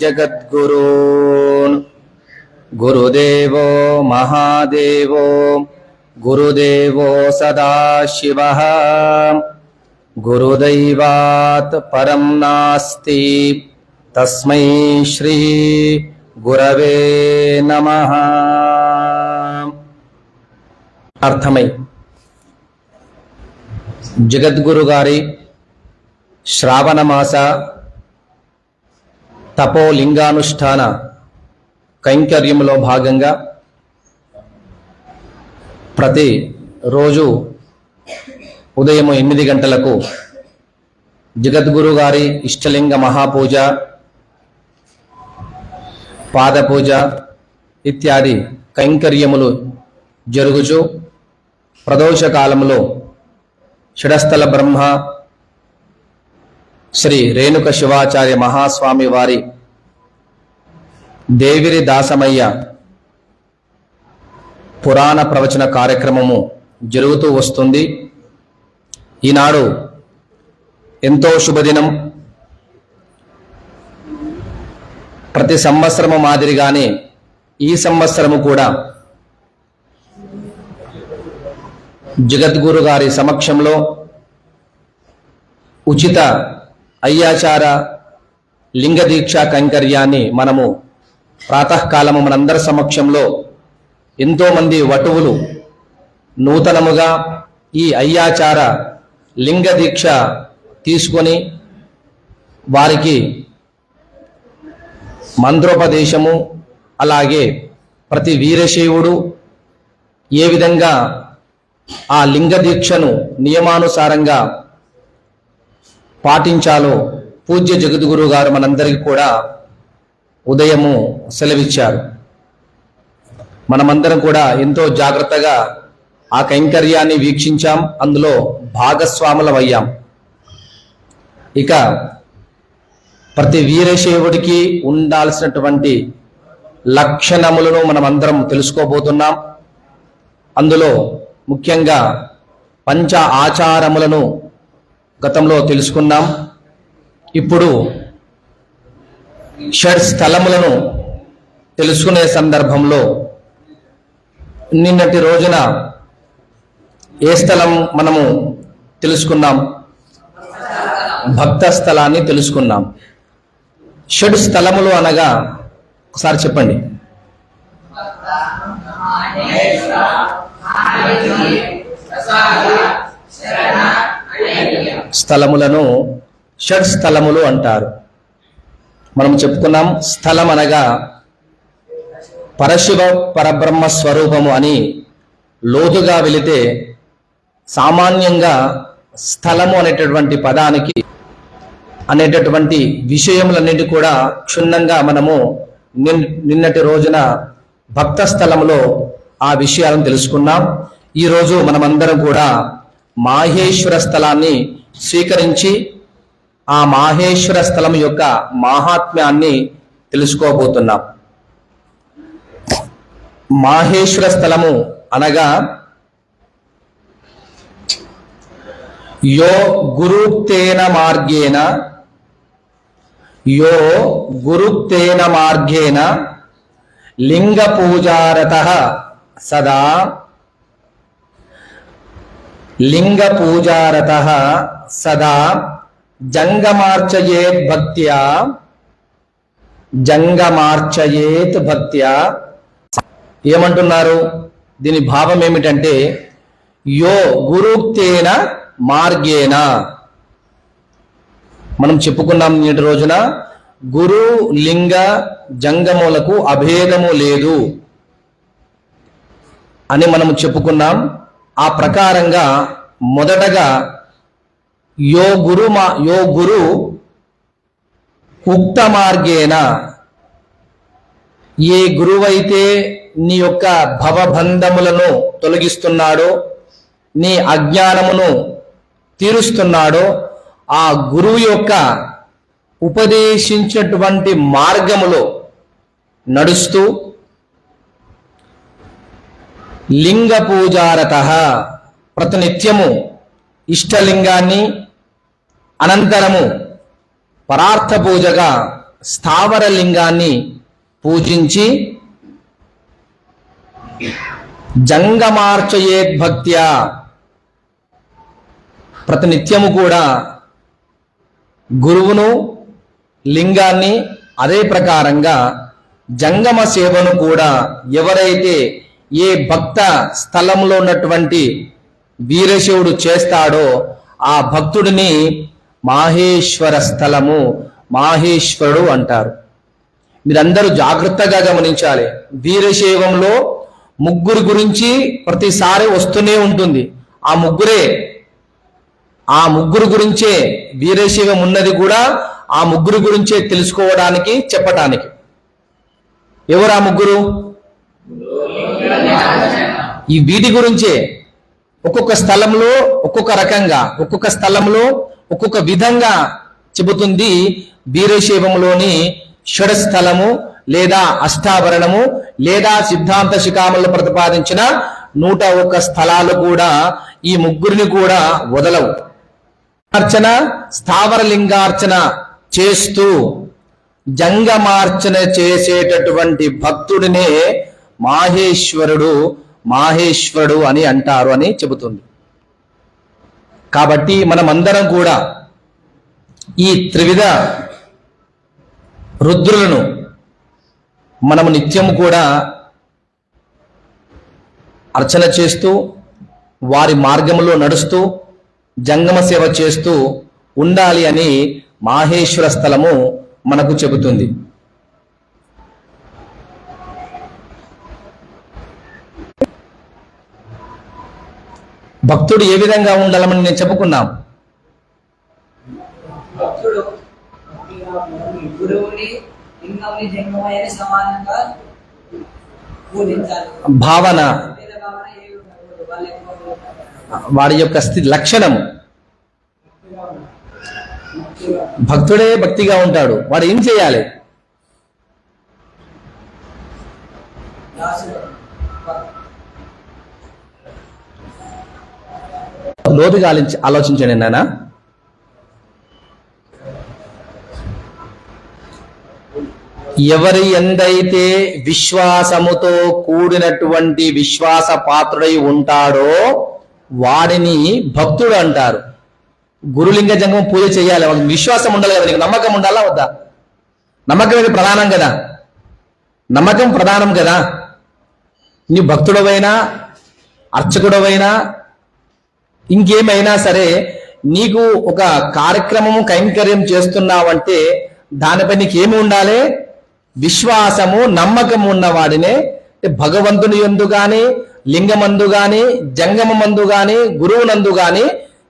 जगद्गुरून् गुरुदेवो महादेवो गुरुदेवो सदाशिवः गुरुदैवात् परं नास्ति तस्मै श्री गुरवे नमः అర్థమై జగద్గురు గారి తపో తపోలింగానుష్ఠాన కైంకర్యములో భాగంగా ప్రతి రోజు ఉదయం ఎనిమిది గంటలకు జగద్గురు గారి ఇష్టలింగ మహాపూజ పాదపూజ ఇత్యాది కైంకర్యములు జరుగుచు ప్రదోష కాలంలో షడస్థల బ్రహ్మ శ్రీ రేణుక శివాచార్య మహాస్వామి వారి దేవిరి దాసమయ్య పురాణ ప్రవచన కార్యక్రమము జరుగుతూ వస్తుంది. ఈనాడు ఎంతో శుభదినం. ప్రతి సంవత్సరము మాదిరిగానే ఈ సంవత్సరము కూడా జగద్గురు గారి సమక్షంలో ఉచిత అయ్యాచార లింగ దీక్షా కైంకర్యాన్ని మనము ప్రాతకాలము మనందరి సమక్షంలో ఎంతోమంది వటువులు నూతనముగా ఈ అయ్యాచార లింగ దీక్ష తీసుకొని వారికి మంత్రోపదేశము అలాగే ప్రతి వీరశైవుడు ఏ విధంగా ఆ లింగ దీక్షను నియమానుసారంగా పాటించాలో పూజ్య జగద్గురు గారు మనందరికీ కూడా ఉదయము సెలవిచ్చారు. మనమందరం కూడా ఎంతో జాగ్రత్తగా ఆ కైంకర్యాన్ని వీక్షించాం. అందులో భాగస్వాములమయ్యాం. ఇక ప్రతి వీరశైవుడికి ఉండాల్సినటువంటి లక్షణములను మనమందరం తెలుసుకోబోతున్నాం. అందులో ముఖ్యంగా పంచ ఆచారములను గతంలో తెలుసుకున్నాం. ఇప్పుడు షడ్ స్థలములను తెలుసుకునే సందర్భంలో నిన్నటి రోజున ఏ స్థలం మనము తెలుసుకున్నాం? భక్త స్థలాన్ని తెలుసుకున్నాం. షడ్ స్థలములు అనగా ఒకసారి చెప్పండి. స్థలములను షడ్ స్థలములు అంటారు. మనం చెప్పుకున్నాం స్థలం అనగా పరశివ పరబ్రహ్మ స్వరూపము అని లోతుగా వెళితే సామాన్యంగా స్థలము అనేటటువంటి పదానికి అనేటటువంటి విషయములన్నిటి కూడా క్షుణ్ణంగా మనము నిన్- నిన్నటి రోజున భక్త స్థలంలో ఆ విషయాలను తెలుసుకున్నాం. ఈరోజు మనమందరం కూడా మాహేశ్వర స్థలాన్ని స్వీకరించి ఆ మాహేశ్వర స్థలం యొక్క మాహాత్మ్యాన్ని తెలుసుకోబోతున్నాం. మాహేశ్వర స్థలము అనగా యో గురుక్తేన మార్గేణ యో గురుక్తేన మార్గేణ లింగ పూజారత సదా లింగ పూజారత సదా జంగమార్చయేత్ భక్త్యా. జంగమార్చయేత్ భక్త్యా. ఏమంటున్నారు? దీని భావం ఏమిటంటే యో గురుక్తేన మార్గేన మనం చెప్పుకున్నాం నేటి రోజున గురు లింగ జంగములకు అభేదము లేదు అని మనం చెప్పుకున్నాం. ఆ ప్రకారంగా మొదటగా యో గురు మా యో గురు ఉక్త మార్గేన ఏ గురువైతే నీ యొక్క భవబంధములను తొలగిస్తున్నాడో నీ అజ్ఞానమును తీరుస్తున్నాడో ఆ గురువు యొక్క ఉపదేశించినటువంటి మార్గములో నడుస్తూ లింగ పూజారత ప్రతినిత్యము ఇష్టలింగాన్ని అనంతరము పరార్థ పూజగా స్థావర లింగాన్ని పూజించి జంగమార్చయేద్భక్త్యా ప్రతినిత్యము కూడా గురువును లింగాన్ని అదే ప్రకారంగా జంగమ సేవను కూడా ఎవరైతే ఏ భక్త స్థలంలో ఉన్నటువంటి వీరశివుడు చేస్తాడో ఆ భక్తుడిని మాహేశ్వర స్థలము మాహేశ్వరుడు అంటారు. మీరందరూ జాగ్రత్తగా గమనించాలి. వీరశైవంలో ముగ్గురు గురించి ప్రతిసారి వస్తూనే ఉంటుంది. ఆ ముగ్గురే ఆ ముగ్గురు గురించే వీరశైవం ఉన్నది కూడా ఆ ముగ్గురు గురించే తెలుసుకోవడానికి చెప్పటానికి. ఎవరు ఆ ముగ్గురు? ఈ వీటి గురించే. ఒక్కొక్క స్థలంలో ఒక్కొక్క రకంగా ఒక్కొక్క స్థలంలో ఒక్కొక్క విధంగా చెబుతుంది వీరశైవంలోని షడస్థలము లేదా అష్టాభరణము లేదా సిద్ధాంత శిఖాములు ప్రతిపాదించిన నూట ఒక్క స్థలాలు కూడా ఈ ముగ్గురిని కూడా వదలవు. అర్చన స్థావర లింగార్చన చేస్తూ జంగమార్చన చేసేటటువంటి భక్తుడినే మాహేశ్వరుడు మాహేశ్వరుడు అని అంటారు అని చెబుతుంది. కాబట్టి మనమందరం కూడా ఈ త్రివిధ రుద్రులను మనము నిత్యం కూడా అర్చన చేస్తూ వారి మార్గంలో నడుస్తూ జంగమ సేవ చేస్తూ ఉండాలి అని మాహేశ్వర స్థలము మనకు చెబుతుంది. భక్తుడు ఏ విధంగా ఉండాలని నేను చెప్పుకున్నాం భావన. వాడి యొక్క స్థితి లక్షణము. భక్తుడే భక్తిగా ఉంటాడు. వాడు ఏం చేయాలి? లోతుగా ఆలోచించండి నాన్న. ఎవరి ఎందైతే విశ్వాసముతో కూడినటువంటి విశ్వాస పాత్రుడై ఉంటాడో వాడిని భక్తుడు అంటారు. గురులింగ జంగం పూజ చేయాలి. విశ్వాసం ఉండాలి కదా నీకు నమ్మకం ఉండాలా వద్దా? నమ్మకం ఇది ప్రధానం కదా. నమ్మకం ప్రధానం కదా. నీ భక్తుడవైనా అర్చకుడవైనా ఇంకేమైనా సరే నీకు ఒక కార్యక్రమము కైంకర్యం చేస్తున్నావంటే దానిపై నీకేమి ఉండాలి? విశ్వాసము నమ్మకం ఉన్నవాడినే. భగవంతుని ఎందు కానీ లింగమందు గాని జంగమందు కానీ గురువునందు కానీ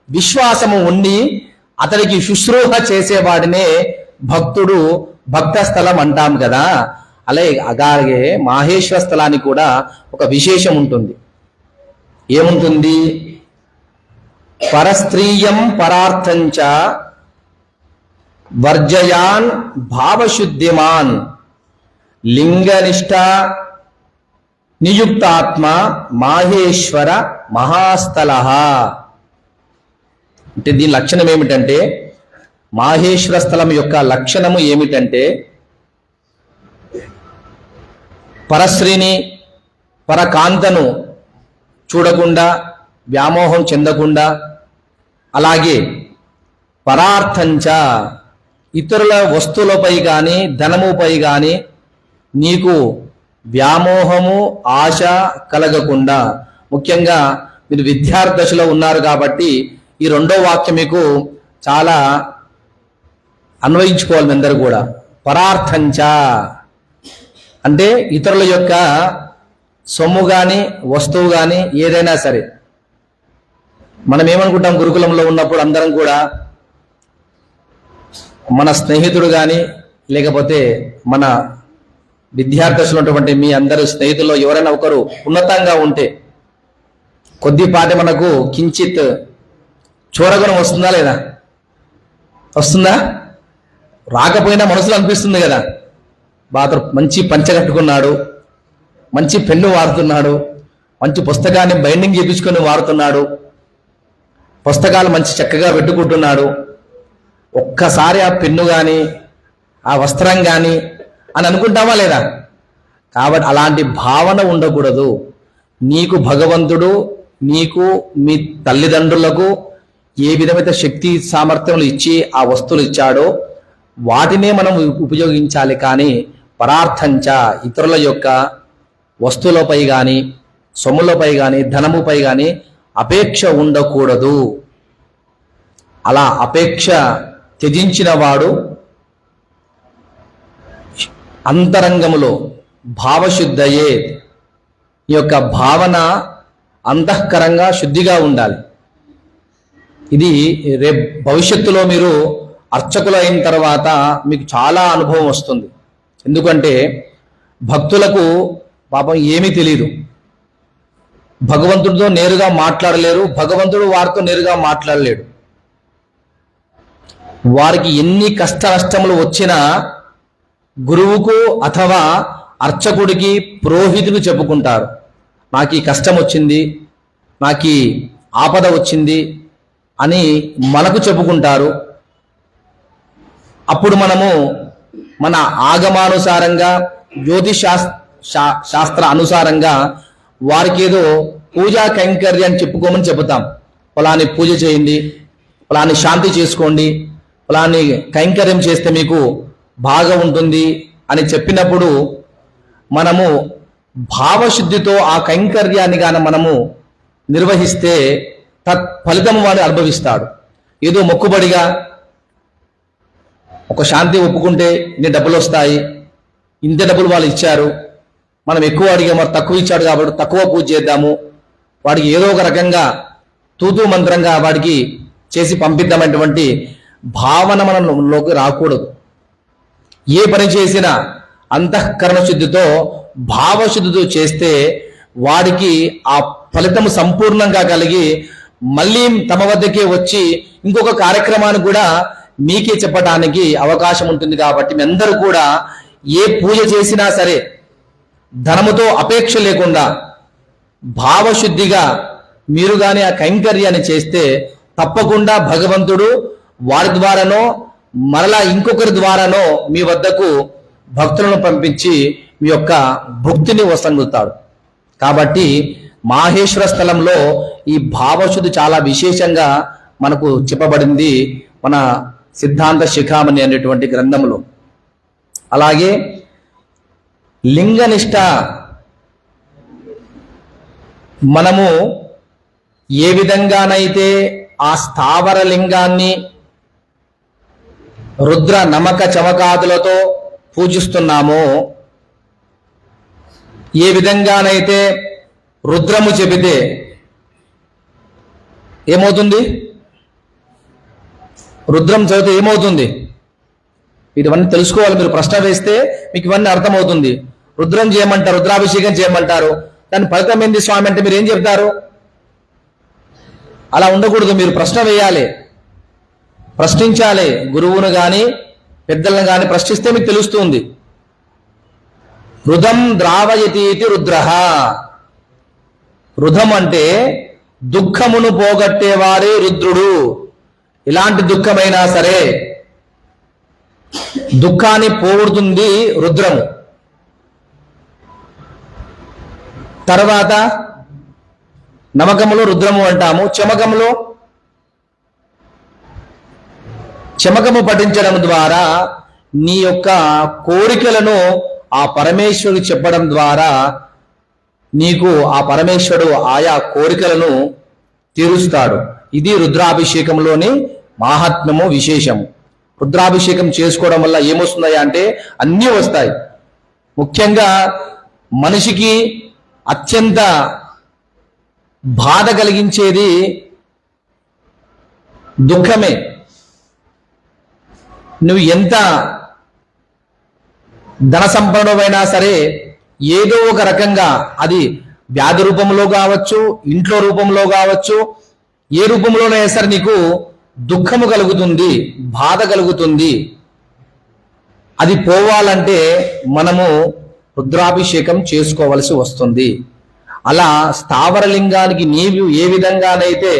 విశ్వాసము ఉండి అతనికి శుశ్రూహ చేసేవాడినే భక్తుడు భక్త స్థలం అంటాం కదా. అలాగే అలాగే మాహేశ్వర స్థలానికి కూడా ఒక విశేషం ఉంటుంది. ఏముంటుంది? పరస్త్రీయం పరార్థంచ వర్జయాన్ భావశుద్ధిమాన్. లింగనిష్ట నియుక్తాత్మ మాహేశ్వర మహాస్థల అంటే దీని లక్షణం ఏమిటంటే మాహేశ్వర స్థలం యొక్క లక్షణము ఏమిటంటే పరశ్రీని పరకాంతను చూడకుండా వ్యామోహం చెందకుండా అలాగే పరార్థంచ ఇతరుల వస్తువులపై కానీ ధనముపై కానీ నీకు వ్యామోహము ఆశ కలగకుండా. ముఖ్యంగా మీరు విద్యార్థి దశలో ఉన్నారు కాబట్టి ఈ రెండో వాక్యం మీకు చాలా అన్వయించుకోవాలి మీ కూడా. పరార్థంచ అంటే ఇతరుల యొక్క సొమ్ము కానీ వస్తువు కానీ ఏదైనా సరే. మనం ఏమనుకుంటాం గురుకులంలో ఉన్నప్పుడు అందరం కూడా మన స్నేహితుడు కానీ లేకపోతే మన విద్యార్థులు ఉన్నటువంటి మీ అందరు స్నేహితుల్లో ఎవరైనా ఒకరు ఉన్నతంగా ఉంటే కొద్దిపాటి మనకు కించిత్ చూరగుణం వస్తుందా లేదా? వస్తుందా? రాకపోయినా మనసులో అనిపిస్తుంది కదా. బాతరు మంచి పంచ కట్టుకున్నాడు మంచి పెన్ను వాడుతున్నాడు మంచి పుస్తకాన్ని బైండింగ్ చేపించుకొని వాడుతున్నాడు పుస్తకాలు మంచి చక్కగా పెట్టుకుంటున్నాడు ఒక్కసారి ఆ పెన్ను కానీ ఆ వస్త్రం కానీ అని అనుకుంటావా లేదా? కాబట్టి అలాంటి భావన ఉండకూడదు. నీకు భగవంతుడు నీకు మీ తల్లిదండ్రులకు ఏ విధమైన శక్తి సామర్థ్యములు ఇచ్చి ఆ వస్తువులు ఇచ్చాడో వాటినే మనం ఉపయోగించాలి కానీ పరార్థంచ ఇతరుల యొక్క వస్తువులపై కానీ సొమ్ములపై కానీ ధనముపై కానీ అపేక్ష ఉండకూడదు. అలా అపేక్ష త్యజించిన వాడు అంతరంగములో భావశుద్ధయే. ఈ యొక్క భావన అంతఃకరంగా శుద్ధిగా ఉండాలి. ఇది రేపు భవిష్యత్తులో మీరు అర్చకులు అయిన తర్వాత మీకు చాలా అనుభవం వస్తుంది. ఎందుకంటే భక్తులకు పాపం ఏమీ తెలియదు భగవంతుడితో నేరుగా మాట్లాడలేరు భగవంతుడు వారితో నేరుగా మాట్లాడలేడు. వారికి ఎన్ని కష్ట నష్టములు వచ్చినా గురువుకు అథవా అర్చకుడికి పురోహితుడు చెప్పుకుంటారు. నాకు ఈ కష్టం వచ్చింది నాకు ఈ ఆపద వచ్చింది అని మనకు చెప్పుకుంటారు. అప్పుడు మనము మన ఆగమానుసారంగా జ్యోతిష్ శా- శాస్త్ర అనుసారంగా వారికి ఏదో పూజా కైంకర్యం చెప్పుకోమని చెబుతాం. ఫలాని పూజ చేయండి ఫలాని శాంతి చేసుకోండి ఫలాని కైంకర్యం చేస్తే మీకు బాగా ఉంటుంది అని చెప్పినప్పుడు మనము భావశుద్ధితో ఆ కైంకర్యాన్ని గాన మనము నిర్వహిస్తే తత్ఫలితం వాడు అనుభవిస్తాడు. ఏదో మొక్కుబడిగా ఒక శాంతి ఒప్పుకుంటే ఇన్ని డబ్బులు వస్తాయి ఇంత డబ్బులు వాళ్ళు ఇచ్చారు మనం ఎక్కువ అడిగా మరి తక్కువ ఇచ్చాడు కాబట్టి తక్కువ పూజ చేద్దాము. వాడికి ఏదో ఒక రకంగా తూతు మంత్రంగా వాడికి చేసి పంపిద్దామనేటువంటి భావన మనలోకి రాకూడదు. ఏ పని చేసినా అంతఃకరణ శుద్ధితో భావశుద్ధితో చేస్తే వాడికి ఆ ఫలితం సంపూర్ణంగా కలిగి మళ్ళీ తమ వద్దకే వచ్చి ఇంకొక కార్యక్రమాన్ని కూడా మీకే చెప్పడానికి అవకాశం ఉంటుంది కాబట్టి మీ అందరూ కూడా ఏ పూజ చేసినా సరే ధనముతో అపేక్ష లేకుండా భావశుద్ధిగా మీరు కానీ ఆ కైంకర్యాన్ని చేస్తే తప్పకుండా భగవంతుడు వారి ద్వారానో మరలా ఇంకొకరి ద్వారానో మీ వద్దకు భక్తులను పంపించి మీ యొక్క భక్తిని వసంగుతాడు. కాబట్టి మాహేశ్వర స్థలంలో ఈ భావశుద్ధి చాలా విశేషంగా మనకు చెప్పబడింది మన సిద్ధాంత శిఖామణి అనేటువంటి గ్రంథంలో అలాగే లింగనిష్ట. మనము ఏ విధంగానైతే ఆ స్థావర లింగాన్ని రుద్ర నమక చమకాదులతో పూజిస్తున్నామో ఏ విధంగానైతే రుద్రము చెబితే ఏమవుతుంది? రుద్రం చదివితే ఏమవుతుంది? ఇవన్నీ తెలుసుకోవాలి మీరు ప్రశ్న వేస్తే మీకు ఇవన్నీ అర్థమవుతుంది. రుద్రం చేయమంటారు రుద్రాభిషేకం చేయమంటారు. దాని ఫలితం ఏంది స్వామి అంటే మీరు ఏం చెప్తారు? అలా ఉండకూడదు మీరు ప్రశ్న వేయాలి. ప్రశ్నించాలి. గురువును కానీ పెద్దలను కానీ ప్రశ్నిస్తే మీకు తెలుస్తుంది. రుధం ద్రావయతి రుద్రహ రుధం అంటే దుఃఖమును పోగొట్టేవారే రుద్రుడు. ఇలాంటి దుఃఖమైనా సరే దుఃఖాన్ని పోగొడుతుంది రుద్రము. తర్వాత నమకములో రుద్రము అంటాము. చమకములో చమకము పఠించడం ద్వారా నీ యొక్క కోరికలను ఆ పరమేశ్వరుడు చెప్పడం ద్వారా నీకు ఆ పరమేశ్వరుడు ఆయా కోరికలను తీరుస్తాడు. ఇది రుద్రాభిషేకంలోని మాహాత్మ్యము విశేషము. రుద్రాభిషేకం చేసుకోవడం వల్ల ఏమొస్తున్నాయి అంటే అన్నీ వస్తాయి. ముఖ్యంగా మనిషికి అత్యంత బాధ కలిగించేది దుఃఖమే. నువ్వు ఎంత ధన సంపన్నుడైనా సరే ఏదో ఒక రకంగా అది వ్యాధి రూపంలో కావచ్చు ఇంట్లో రూపంలో కావచ్చు ఏ రూపంలోనైనా సరే నీకు దుఃఖము కలుగుతుంది బాధ కలుగుతుంది. అది పోవాలంటే మనము రుద్రాభిషేకం చేసుకోవలసి వస్తుంది. అలా స్థావరలింగానికి నీవు ఏ విధంగానైతే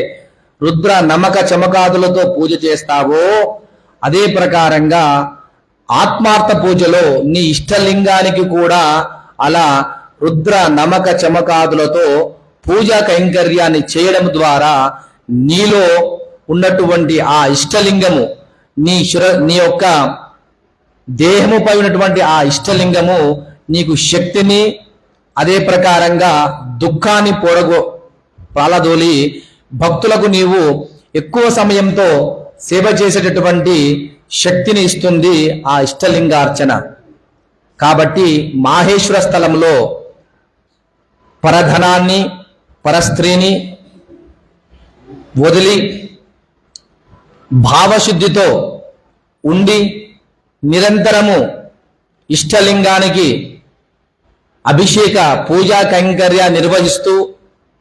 రుద్ర నమక చమకాదులతో పూజ చేస్తావో అదే ప్రకారంగా ఆత్మార్థ పూజలో నీ ఇష్టలింగానికి కూడా అలా రుద్ర నమక చమకాదులతో పూజా కైంకర్యాన్ని చేయడం ద్వారా నీలో ఉన్నటువంటి ఆ ఇష్టలింగము నీ శుర నీ యొక్క దేహముపై ఉన్నటువంటి ఆ ఇష్టలింగము నీకు శక్తిని అదే ప్రకారంగా దుఃఖాన్ని పొడగో పాలదోలి భక్తులకు నీవు ఎక్కువ సమయంతో సేవ చేసేటటువంటి శక్తిని ఇస్తుంది ఆ ఇష్టలింగార్చన. కాబట్టి మాహేశ్వర స్థలంలో పరధనాన్ని పరస్త్రీని వదిలి భావశుద్ధితో ఉండి నిరంతరము ఇష్టలింగానికి అభిషేక పూజా కైంకర్య నిర్వహిస్తూ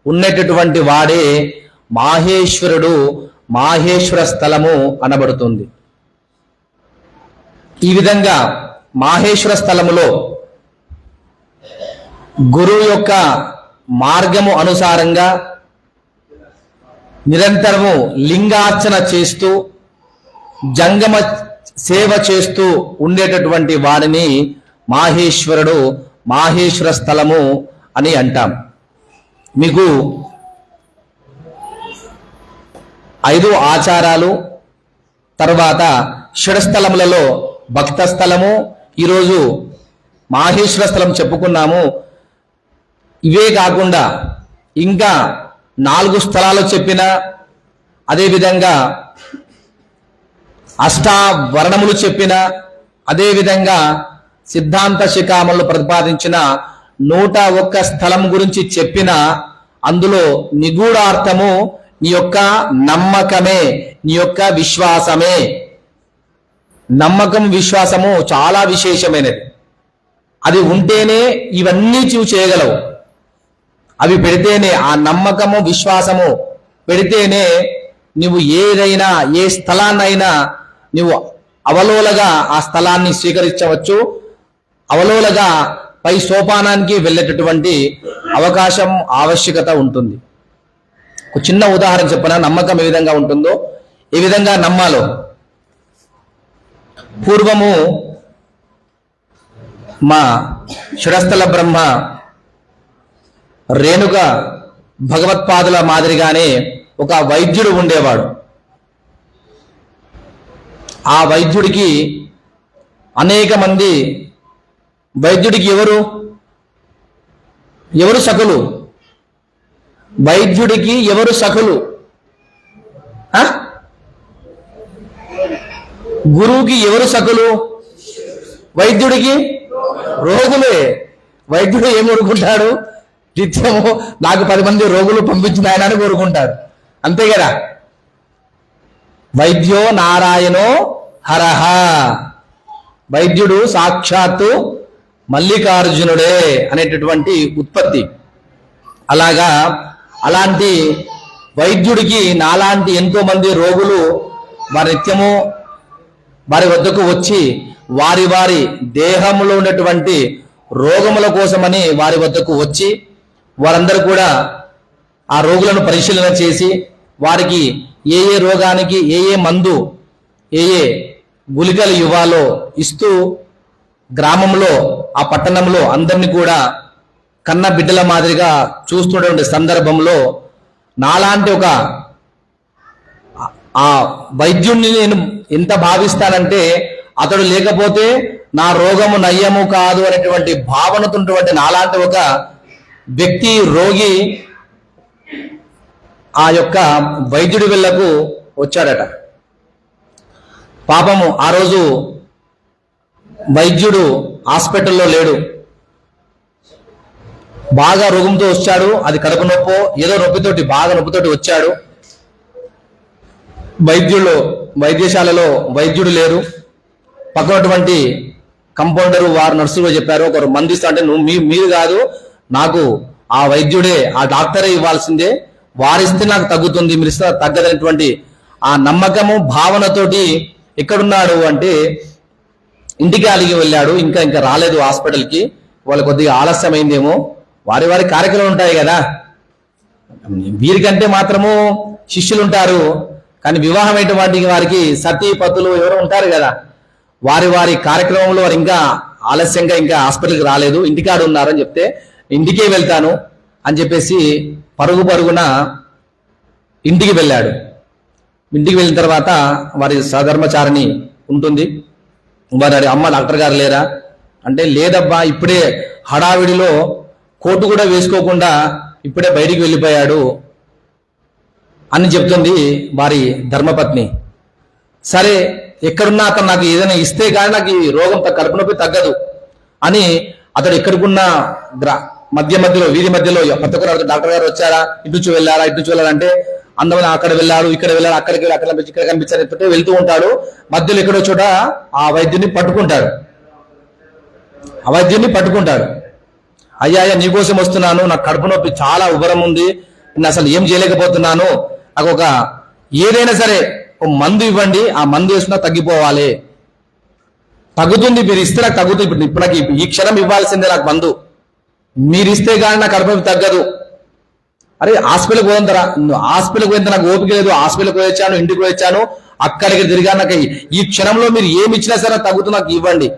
ఉన్నటువంటి వాడే మాహేశ్వరుడు మాహేశ్వర స్థలము అనబడుతుంది. ఈ విధంగా మాహేశ్వర స్థలములో గురువు యొక్క మార్గము అనుసారంగా నిరంతరము లింగార్చన చేస్తూ జంగమ సేవ చేస్తూ ఉండేటటువంటి వాడిని మాహేశ్వరుడు మాహేశ్వర స్థలము అని అంటాం. మీకు ఐదు ఆచారాలు తర్వాత షడస్థలములలో భక్త స్థలము ఈరోజు మాహేశ్వర స్థలం చెప్పుకున్నాము. ఇవే కాకుండా ఇంకా నాలుగు స్థలాలు చెప్పిన అదేవిధంగా అష్టావరణములు చెప్పిన అదేవిధంగా సిద్ధాంత శిఖామలు ప్రతిపాదించిన నూట ఒక్క స్థలం గురించి చెప్పిన అందులో నిగూఢార్థము నీ యొక్క నమ్మకమే నీ యొక్క విశ్వాసమే. నమ్మకం విశ్వాసము చాలా విశేషమైనది. అది ఉంటేనే ఇవన్నీ చూసి చేయగలవు. అవి పెడితేనే ఆ నమ్మకము విశ్వాసము పెడితేనే నువ్వు ఏదైనా ఏ స్థలాన్నైనా నువ్వు అవలోలగా ఆ స్థలాన్ని స్వీకరించవచ్చు. అవలోలగా పై సోపానానికి వెళ్ళేటటువంటి అవకాశం ఆవశ్యకత ఉంటుంది. ఒక చిన్న ఉదాహరణ చెప్పిన? నమ్మకం ఏ విధంగా ఉంటుందో? ఏ విధంగా నమ్మాలో? పూర్వము మా షుడస్థల బ్రహ్మ రేణుక భగవత్పాదుల మాదిరిగానే ఒక వైద్యుడు ఉండేవాడు. ఆ వైద్యుడికి అనేక మంది వైద్యుడికి ఎవరు? ఎవరు సకులు? వైద్యుడికి ఎవరు సకులు? గురువుకి ఎవరు సకులు? వైద్యుడికి రోగులే. వైద్యుడు ఏం కోరుకుంటాడు? నిత్యము నాకు పది మంది రోగులు పంపించిన ఆయన అని కోరుకుంటారు. అంతే కదా? వైద్యో నారాయణో హరహ. వైద్యుడు సాక్షాత్తు మల్లికార్జునుడే అనేటటువంటి ఉత్పత్తి. అలాగా అలాంటి వైద్యుడికి నాలాంటి ఎంతో మంది రోగులు వారి నిత్యము వారి వద్దకు వచ్చి వారి వారి దేహంలో ఉన్నటువంటి రోగముల కోసమని వారి వద్దకు వచ్చి వారందరూ కూడా ఆ రోగులను పరిశీలన చేసి వారికి ఏ ఏ రోగానికి ఏ ఏ మందు ఏ ఏ గుళికలు ఇవ్వాలో ఇస్తూ గ్రామంలో ఆ పట్టణంలో అందరినీ కూడా కన్న బిడ్డల మాదిరిగా చూస్తున్నటువంటి సందర్భంలో నాలాంటి ఒక ఆ వైద్యుణ్ణి నేను ఎంత భావిస్తానంటే అతడు లేకపోతే నా రోగము నయ్యము కాదు అనేటువంటి భావనతో ఉన్నటువంటి నాలాంటి ఒక వ్యక్తి రోగి ఆ యొక్క వైద్యుడి వెళ్ళకు వచ్చాడట. పాపము ఆ రోజు వైద్యుడు హాస్పిటల్లో లేడు. బాగా రోగంతో వచ్చాడు. అది కడుపు నొప్పో ఏదో నొప్పితోటి బాగా నొప్పితోటి వచ్చాడు. వైద్యులు వైద్యశాలలో వైద్యుడు లేరు. పక్కనటువంటి కంపౌండరు వారు నర్సులు చెప్పారు ఒకరు మందిస్తా అంటే నువ్వు మీ- మీరు కాదు నాకు ఆ వైద్యుడే ఆ డాక్టరే ఇవ్వాల్సిందే. వారిస్తే నాకు తగ్గుతుంది మీరు ఇస్తే తగ్గదనేటువంటి ఆ నమ్మకము భావనతోటి ఎక్కడున్నాడు అంటే ఇంటికి అలిగి వెళ్ళాడు. ఇంకా ఇంకా రాలేదు హాస్పిటల్కి. వాళ్ళు కొద్దిగా ఆలస్యమైందేమో. వారి వారి కార్యక్రమాలు ఉంటాయి కదా. వీరికంటే మాత్రము శిష్యులు ఉంటారు కానీ వివాహమైనటువంటి వారికి సతీ పతులు ఎవరు ఉంటారు కదా. వారి వారి కార్యక్రమంలో వారు ఇంకా ఆలస్యంగా ఇంకా హాస్పిటల్కి రాలేదు. ఇంటికాడు ఉన్నారని చెప్తే ఇంటికే వెళ్తాను అని చెప్పేసి పరుగు పరుగున ఇంటికి వెళ్ళాడు. ఇంటికి వెళ్ళిన తర్వాత వారి సధర్మచారిణి ఉంటుంది. వారి అమ్మ డాక్టర్ గారు లేరా? అంటే లేదబ్బా ఇప్పుడే హడావిడిలో కోటు కూడా వేసుకోకుండా ఇప్పుడే బయటికి వెళ్ళిపోయాడు అని చెప్తుంది వారి ధర్మపత్ని. సరే ఎక్కడున్నా అతను నాకు ఏదైనా ఇస్తే కానీ నాకు ఈ రోగం త- కడుపు నొప్పి తగ్గదు అని అతడు ఎక్కడికున్న గ్రా మధ్య మధ్యలో వీధి మధ్యలో ప్రతి ఒక్కరు డాక్టర్ గారు వచ్చారా? ఇటు నుంచి వెళ్ళారా? ఇటు నుంచి వెళ్ళారంటే అందమైన అక్కడ వెళ్ళారు ఇక్కడ వెళ్ళారు అక్కడికి వెళ్ళి అక్కడ ఇక్కడ కనిపించారు చెప్పి వెళ్తూ ఉంటాడు. మధ్యలో ఎక్కడో చోట ఆ వైద్యుని పట్టుకుంటాడు. ఆ వైద్యుని పట్టుకుంటాడు. అయ్యా అయ్యా నీకోసం వస్తున్నాను. నాకు కడుపు నొప్పి చాలా ఉబరం ఉంది. నేను అసలు ఏం చేయలేకపోతున్నాను. నాకు ఒక ఏదైనా సరే ఒక మందు ఇవ్వండి. ఆ మందు వేసినా తగ్గిపోవాలి. తగ్గుతుంది మీరు ఇస్తే నాకు తగ్గుతుంది. ఇప్పుడు ఇప్పుడు నాకు ఈ- ఈ క్షణం ఇవ్వాల్సిందే నాకు మందు. మీరు ఇస్తే కానీ నాకు కడుపు నొప్పి తగ్గదు. అరే హాస్పిటల్కి పోదంతరా? హాస్పిటల్కి పోయిన నాకు ఓపిక లేదు. హాస్పిటల్కి పోయొచ్చాను ఇంటికి వచ్చాను అక్కడికి తిరిగా నాకు ఈ- క్షణంలో మీరు ఏమి ఇచ్చినా సరే తగ్గుతూ నాకు ఇవ్వండి.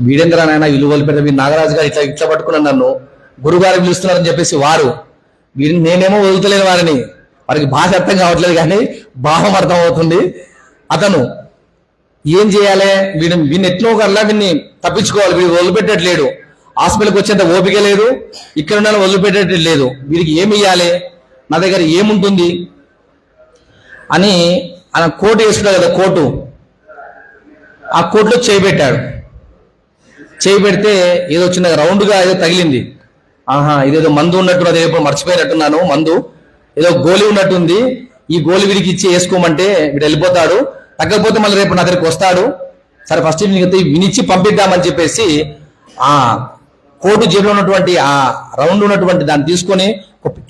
వీడేంద్ర నాయన విలువలు పెద్ద వీడు నాగరాజు గారు ఇట్లా ఇట్లా పట్టుకున్నాను నన్ను. గురుగారు పిలుస్తున్నారని చెప్పేసి వారు. వీరిని నేనేమో వదులుతలేను వారిని. వారికి భాష అర్థం కావట్లేదు కానీ భావం అర్థం అవుతుంది అతను ఏం చేయాలి? వీడిని వీడిని ఎట్లా ఒకలా వీడిని తప్పించుకోవాలి. వీడు వదిలిపెట్టట్లేడు. హాస్పిటల్కి వచ్చేంత ఓపిక లేదు. ఇక్కడ ఉన్న వదిలిపెట్టేట లేదు. వీరికి ఏమి ఇవ్వాలి నా దగ్గర ఏముంటుంది? అని ఆయన కోటు వేసుకున్నాడు కదా కోటు ఆ కోట్లో చేయి పెట్టాడు చేయి పెడితే ఏదో చిన్న రౌండ్గా ఏదో తగిలింది. ఆహా ఇదేదో మందు ఉన్నట్టు అదే ఎప్పుడు మర్చిపోయినట్టున్నాను మందు. ఏదో గోలి ఉన్నట్టుంది. ఈ గోలి వీడికి ఇచ్చి వేసుకోమంటే వీడు వెళ్ళిపోతాడు. తగ్గకపోతే మళ్ళీ రేపు నా దగ్గరికి వస్తాడు. సరే ఫస్ట్ వినిచ్చి పంపిద్దామని చెప్పేసి ఆ కోటు జేబులో ఉన్నటువంటి ఆ రౌండ్ ఉన్నటువంటి దాన్ని తీసుకొని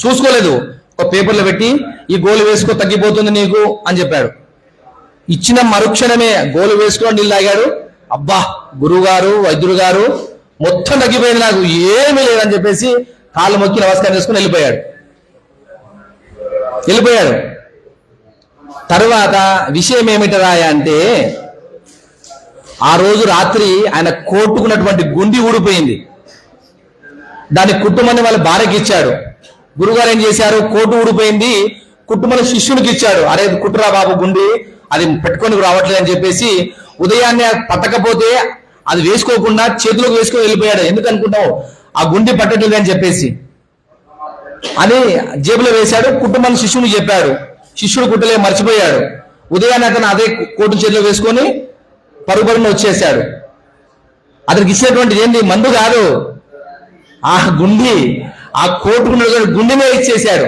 చూసుకోలేదు. ఒక పేపర్లో పెట్టి ఈ గోలు వేసుకో తగ్గిపోతుంది నీకు అని చెప్పాడు. ఇచ్చిన మరుక్షణమే గోలు వేసుకుని నీళ్ళు తాగాడు. అబ్బా గురువు గారు వైద్యుడు గారు మొత్తం తగ్గిపోయింది నాకు ఏమీ లేదని చెప్పేసి కాళ్ళు మొక్కి నమస్కారం చేసుకుని వెళ్ళిపోయాడు. వెళ్ళిపోయాడు. తర్వాత విషయం ఏమిటరా అంటే ఆ రోజు రాత్రి ఆయన కోట్టుకున్నటువంటి గుండి ఊడిపోయింది. దాని కుటుంబాన్ని వాళ్ళ భార్యకి ఇచ్చాడు గురుగారు ఏం చేశారు? కోటు ఊడిపోయింది. కుటుంబంలో శిష్యునికి ఇచ్చాడు అరే కుట్రా బాబు గుండి. అది పెట్టుకొని రావట్లేదు అని చెప్పేసి ఉదయాన్నే పట్టకపోతే అది వేసుకోకుండా చేతిలోకి వేసుకొని వెళ్ళిపోయాడు. ఎందుకు అనుకుంటావు? ఆ గుండి పట్టట్లేదు అని చెప్పేసి. అని జేబులో వేశాడు. కుటుంబం శిష్యుని చెప్పాడు శిష్యుడు కుట్టలే మర్చిపోయాడు. ఉదయాన్నే అతను అదే కోటు చేతిలో వేసుకొని పరుగుపడిన వచ్చేసాడు అతనికి ఇచ్చినటువంటిది ఏంటి మందు కాదు. ఆ గుండి ఆ కోటుకున్న గుండెనే ఇచ్చేశాడు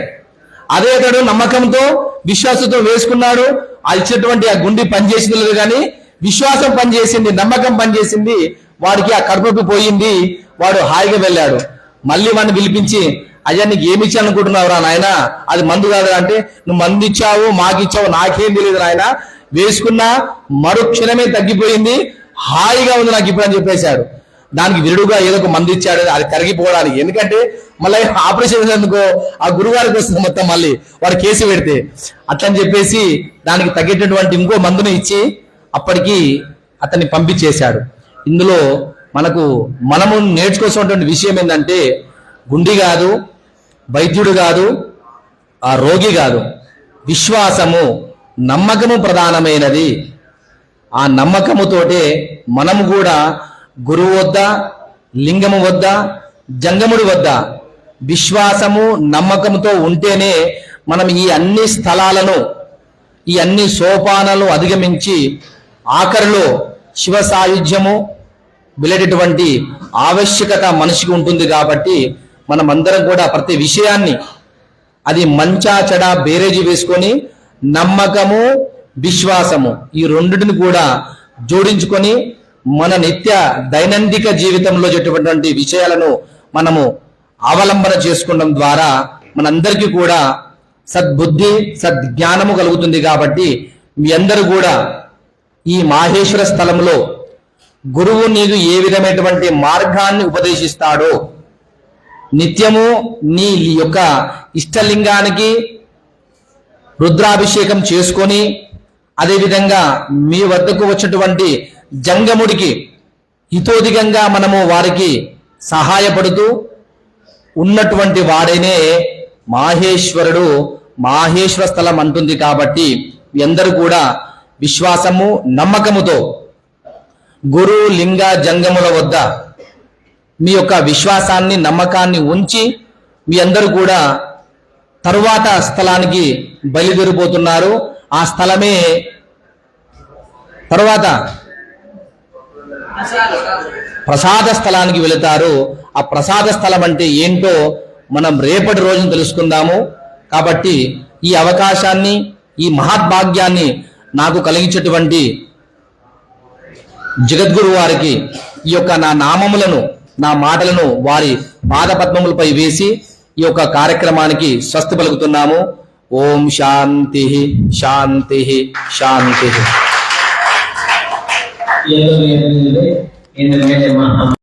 అదే అతడు నమ్మకంతో విశ్వాసంతో వేసుకున్నాడు. ఆ ఇచ్చినటువంటి ఆ గుండి పనిచేసింది లేదు కానీ విశ్వాసం పనిచేసింది నమ్మకం పనిచేసింది. వాడికి ఆ కడుపుకి పోయింది. వాడు హాయిగా వెళ్ళాడు. మళ్ళీ వాడిని పిలిపించి అయ్యా నీకు ఏమి ఇచ్చాను అనుకుంటున్నావురా నాయన? అది మందు కాదు అంటే నువ్వు మందు ఇచ్చావు మాకిచ్చావు నాకేం తెలియదు నాయన. వేసుకున్నా మరుక్షణమే తగ్గిపోయింది. హాయిగా ఉంది నాకు ఇప్పుడు అని చెప్పేశాడు దానికి విరుడుగా ఏదో ఒక మందు ఇచ్చాడు అది కరిగిపోవడానికి. ఎందుకంటే మళ్ళీ ఆపరేషన్ చేసేందుకు ఆ గురుగారికి వస్తుంది మొత్తం మళ్ళీ వాడు కేసు పెడితే. అట్లని చెప్పేసి దానికి తగ్గేటటువంటి ఇంకో మందుని ఇచ్చి అప్పటికి అతన్ని పంపించేశాడు. ఇందులో మనకు మనము నేర్చుకోవాల్సినటువంటి విషయం ఏంటంటే గుండి కాదు వైద్యుడు కాదు ఆ రోగి కాదు. విశ్వాసము నమ్మకము ప్రధానమైనది. ఆ నమ్మకముతోటే మనము కూడా గురువు వద్ద లింగము వద్ద జంగముడి వద్ద విశ్వాసము నమ్మకంతో ఉంటేనే మనం ఈ అన్ని స్థలాలను ఈ అన్ని సోపానాలను అధిగమించి ఆఖరిలో శివ సాయుధ్యము వెళ్ళేటటువంటి ఆవశ్యకత మనిషికి ఉంటుంది కాబట్టి మనం అందరం కూడా ప్రతి విషయాన్ని అది మంచా చెడ బేరేజీ వేసుకొని నమ్మకము విశ్వాసము ఈ రెండింటిని కూడా జోడించుకొని మన నిత్య దైనందిక జీవితంలో చేసేటటువంటి విషయాలను మనము అవలంబన చేసుకోవడం ద్వారా మనందరికీ కూడా సద్బుద్ధి సద్జ్ఞానము కలుగుతుంది కాబట్టి మీ అందరూ కూడా ఈ మాహేశ్వర స్థలంలో గురువు నీకు ఏ విధమైనటువంటి మార్గాన్ని ఉపదేశిస్తాడో నిత్యము నీ యొక్క ఇష్టలింగానికి రుద్రాభిషేకం చేసుకొని అదేవిధంగా మీ వద్దకు వచ్చినటువంటి జంగముడికి హితోధికంగా మనము వారికి సహాయపడుతూ ఉన్నటువంటి వాడైనే మాహేశ్వరుడు మాహేశ్వర స్థలం అంటుంది కాబట్టి అందరూ కూడా విశ్వాసము నమ్మకముతో గురు లింగ జంగముల వద్ద మీ యొక్క విశ్వాసాన్ని నమ్మకాన్ని ఉంచి మీ అందరూ కూడా తరువాత స్థలానికి బయలుదేరిపోతున్నారు. ఆ స్థలమే తరువాత ప్రసాద స్థలానికి వెళతారు. ఆ ప్రసాద స్థలం అంటే ఏంటో మనం రేపటి రోజున తెలుసుకుందాము. కాబట్టి ఈ అవకాశాన్ని ఈ మహద్భాగ్యాన్ని నాకు కలిగించేటువంటి జగద్గురు వారికి ఈ యొక్క నా నామములను నా మాటలను వారి పాదపద్మములపై వేసి ఈ యొక్క కార్యక్రమానికి స్వస్తి పలుకుతున్నాము. ఓం శాంతి శాంతి శాంతి. ఏదో లేదు, ఎందుకంటే మహా